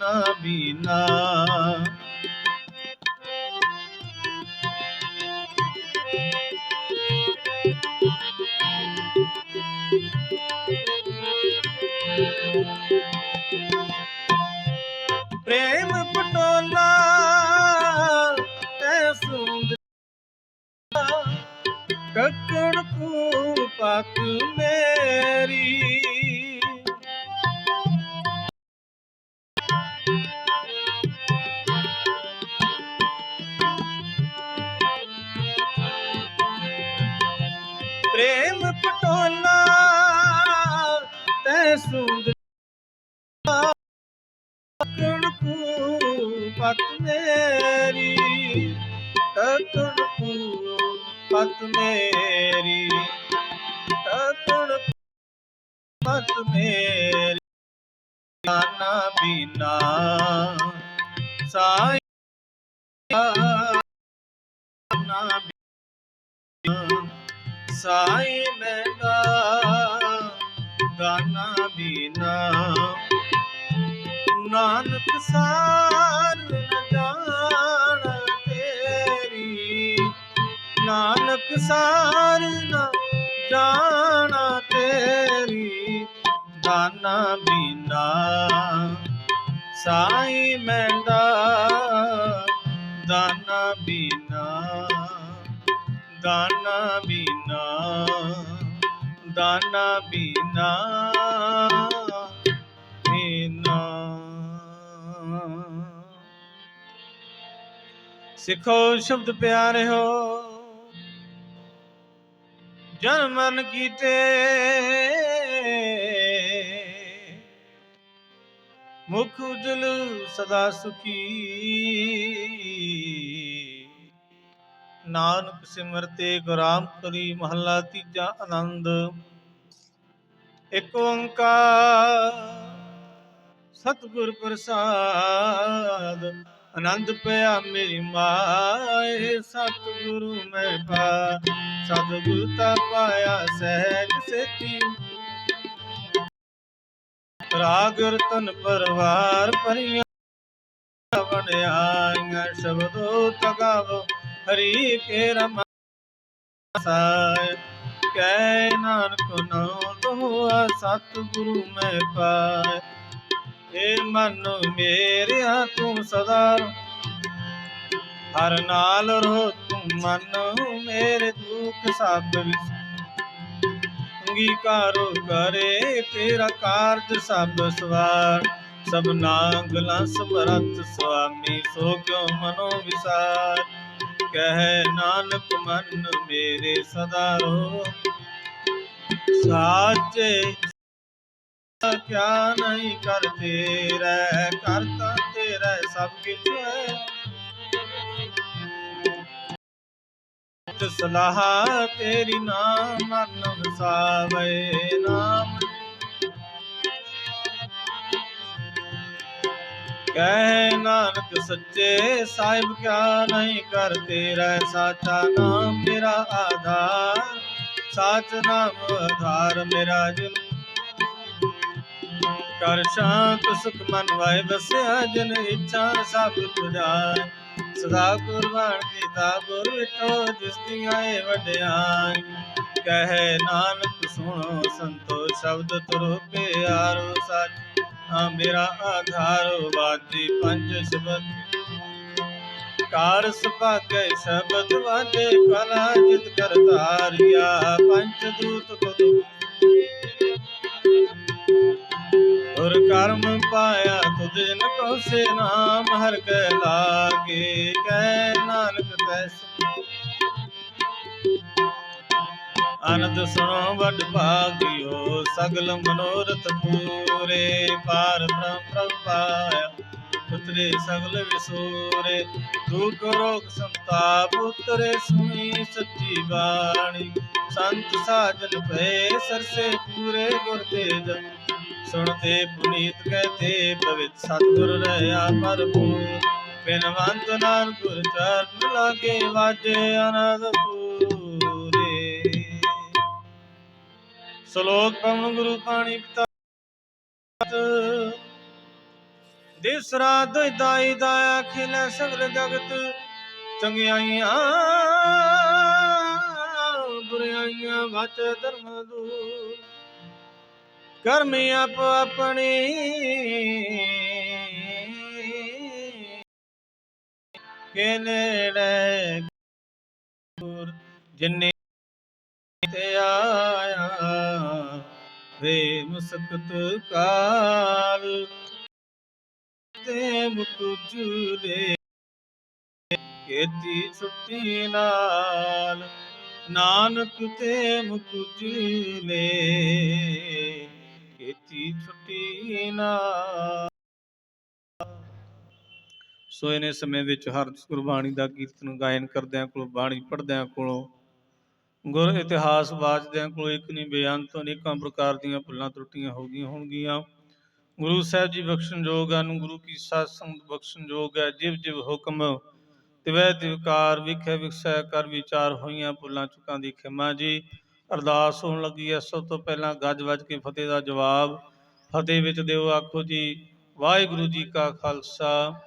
ਦਾਨਾ ਬੀਨਾ ਪ੍ਰੇਮ ਪਟੋਲਾ ਤੈ ਸੁੰਦ ਕੱਕੜ ਕੋ ਪਤ ਮੇਰੀ ਪ੍ਰੇਮ ਪਟੋਲਾ, ਤੈ ਸੁੰਦ ਕੱਕੜ ਕੋ ਪਤ ਮੇਰੀ ਕੱਕੜ ਕੋ ਪਤ ਮੇਰੀ ਕੱਕੜ ਪਤ ਮੇਰੀ। ਨਾ ਬੀਨਾ ਸਾਈ ਨਾ ਬੀਨਾ। ਸਾਈ ਮੈਂਗਾ ਦਾਨਾ ਬੀਨਾ ਨਾਨਕ ਸਾਰ ਨ ਜਾਣ ਤੇਰੀ, ਨਾਨਕ ਸਾਰ ਨ ਜਾਣਾ ਤੇਰੀ, ਦਾਨਾ ਬੀਨਾ ਸਾਈ ਮੈਂਡਾ ਦਾਨਾ ਬੀਨਾ ਦਾਨਾ ਬੀਨਾ ਦਾਨਾ ਬੀਨਾ ਬੀਨਾ ਸਿੱਖੋ ਸ਼ਬਦ ਪਿਆਰਿਓ ਜਨ ਮਨ ਕੀਤੇ। ਮੁਖ ਉਜਲ ਸਦਾ ਸੁਖੀ। ਨਾਨਕ ਸਿਮਰਤੇ ਗੁਰਾਮ ਕਰੀ ਮਹੱਲਾ ਤੀਜਾ ਆਨੰਦ। ਇੱਕ ਓੰਕਾਰ ਸਤਿਗੁਰ ਪ੍ਰਸਾਦ, ਆਨੰਦ ਪਿਆ ਮੇਰੀ ਮਾਏ, ਸਤਿਗੁਰੂ ਮੈਂ ਪਾ, ਸਤਿਗੁਰ ਤਾ ਪਾਇਆ ਸਹਿਜ ਸੇਤੀ। ਰਾਗ ਰਤਨ ਪਰਵਾਰ ਪਰੀਆਂ ਬਣਿਆ ਸ਼ਬਦੋ ਤਗਾਵੋ ਹਰੀ ਕੇ ਰਮਾ ਸਾਇ ਕੈ ਨਾਨਕ ਨਾਮ ਤੋਆ ਸਤਿਗੁਰੂ ਮੈਂ ਪਾਇ ਏ ਮਨ ਮੇਰਿਆ ਤੂੰ ਸਦਾ ਹਰ ਨਾਲ ਰੋ ਤੂੰ ਮਨ ਮੇਰੇ ਦੁੱਖ ਸਭ ਵਿਸ ਅੰਗੀਕਾਰੋ ਕਰੇ ਤੇਰਾ ਕਾਰਜ ਸਭ ਸਵਾਰ। ਸਭ ਗਲਾਂ ਸਮਰਥ ਸੁਆਮੀ ਸੋ ਕਿਉ ਮਨੋ ਵਿਸਾਰ? ਕਹਿ ਨਾਨਕ ਮਨ ਮੇਰੇ ਸਦਾ ਰੋ। ਸਾਚੇ ਕਿਆ ਨਹੀਂ ਕਰ ਤੇਰਾ ਕਰਤਾ ਤੇਰਾ ਸਭ ਕਿਛ। ਸਲਾਹ ਤੇਰੀ ਨਾਮ ਮਨ ਵਸਾਵੇ ਨਾਮ ਕਹਿ ਨਾਨਕ ਸੱਚੇ ਸਾਹਿਬ ਕਿਆ ਨਹੀਂ ਕਰ ਤੇਰਾ ਸਾਚਾ ਨਾਮ ਮੇਰਾ ਆਧਾਰ, ਸਾਚ ਨਾਮ ਆਧਾਰ ਮੇਰਾ ਜਨ। ਕਰ ਸ਼ਾਂਤ ਸੁਖ ਮਨ ਵਾਇ ਵਸਿਆ, ਜਨ ਇੱਛਾ ਸਭ ਤੁਜਾਇ ਸਦਾ ਕੁਰਬਾਨ ਕੀਤਾ ਗੁਰ ਵਿਟੋ ਜਿਸ ਦੀਆਂ ਏ ਵਡਿਆਈ ਕਹੇ ਨਾਨਕ ਸੁਣੋ ਸੰਤੋ, ਸ਼ਬਦ ਤੁਰ ਪਿਆਰੋ ਸੱਚ। ਮੇਰਾ ਆਧਾਰ ਵਾਜੀ ਪੰਜ ਸ਼ਬਦ ਕਾਰ ਸੁਭਾਗੈ ਸ਼ਬਦ ਵਾਜੇ ਕਲਾ ਜਿਤ ਕਰਤਾਰਿਆ ਪੰਚ ਦੂਤ ਤੁਧ ਔਰ ਕਰਮ ਪਾਇਆ ਤੁਧ ਜਨ ਕੋ ਸੇ ਨਾਮ ਹਰ ਕੈ ਲਾਗੇ ਕਹਿ ਨਾਨਕ ਤੈਸ ਆਨੰਦ ਸੁਣੋ, ਵੱਡ ਭਾਗਿਓ, ਸਗਲ ਮਨੋਰਥ ਪੂਰੇ। ਪਾਰ ਬ੍ਰਹਮ ਪ੍ਰਭ ਪਾਇਆ ਉਤਰੇ ਸਗਲ ਵਿਸੂਰੇ। ਦੁਖ ਰੋਗ ਸੰਤਾਪ ਉਤਰੇ ਸੁਣੀ ਸੱਚੀ ਬਾਣੀ। ਸੰਤ ਸਾਜਨ ਭਏ, ਸਰਸੇ ਪੂਰੇ ਗੁਰ ਤੇਜ। ਸੁਣਤੇ ਪੁਨੀਤ ਕਹਤੇ ਪਵਿੱਤ ਸਤਿਗੁਰ ਰਹਾ ਪਰਪੂਰ ਬਿਨਵੰਤ ਨਾਨ ਗੁਰ ਚਰਨ ਲਾਗੇ, ਵਾਜੇ ਅਨੰਦ ਸ਼ਲੋਕ ਪਵਨ ਗੁਰੂ ਪਾਣੀ ਪਿਤਾ ਦੇਸਰਾ ਦਾਈ ਦਾਇਆ ਖਿਲੇ ਸਗਲ ਜਗਤ। ਚੰਗਿਆਈਆਂ ਬੁਰਾਈਆਂ ਵਚ ਧਰਮ ਦੂਰ। ਕਰਮੀ ਆਪ ਆਪਣੀ। ਕੇ ਨੇੜੇ ਗੁਰ ਜਿਨੇ ਤੇ ਆਇਆ ਵੇ ਮੁਸਕਤ ਕਾਲ ਤੇ ਮੁਕੁਜਲੇ ਕੀਤੀ ਛੁੱਟੀ ਨਾਲ, ਨਾਨਕ ਤੇ ਮੁਕੁਜਲੇ ਕੀਤੀ ਛੁੱਟੀ ਨਾਲ। ਸੋ ਇਹਨੇ ਸਮੇਂ ਵਿੱਚ ਹਰ ਗੁਰਬਾਣੀ ਦਾ ਕੀਰਤਨ ਗਾਇਨ ਕਰਦਿਆਂ ਕੋਲ ਬਾਣੀ ਪੜਦਿਆਂ ਕੋਲੋਂ ਗੁਰ ਇਤਿਹਾਸ ਵਾਚਦਿਆਂ ਕੋਲ ਇੱਕ ਨਹੀਂ, ਬੇਅੰਤ ਅਨੇਕਾਂ ਪ੍ਰਕਾਰ ਦੀਆਂ ਭੁੱਲਾਂ ਤਰੁੱਟੀਆਂ ਹੋ ਗਈਆਂ ਹੋਣਗੀਆਂ। ਗੁਰੂ ਸਾਹਿਬ ਜੀ ਬਖਸ਼ਣਯੋਗ ਹਨ, ਗੁਰੂ ਕੀ ਸਾਧ ਸੰਗਤ ਬਖਸ਼ਣਯੋਗ ਹੈ। ਜਿਵ ਜਿਵ ਹੁਕਮ, ਤਿਵੈ ਤਿਵਕਾਰ, ਵਿਖੇ ਵਿਖਸੈ ਕਰ ਵਿਚਾਰ ਹੋਈਆਂ ਭੁੱਲਾਂ ਚੁੱਕਾਂ ਦੀ ਖਿਮਾ ਜੀ। ਅਰਦਾਸ ਹੋਣ ਲੱਗੀ ਹੈ, ਸਭ ਤੋਂ ਪਹਿਲਾਂ ਗੱਜ ਵੱਜ ਕੇ ਫਤਿਹ ਦਾ ਜਵਾਬ। ਫਤਿਹ ਵਿੱਚ ਦਿਓ ਆਖੋ ਜੀ, ਵਾਹਿਗੁਰੂ ਜੀ ਕਾ ਖਾਲਸਾ।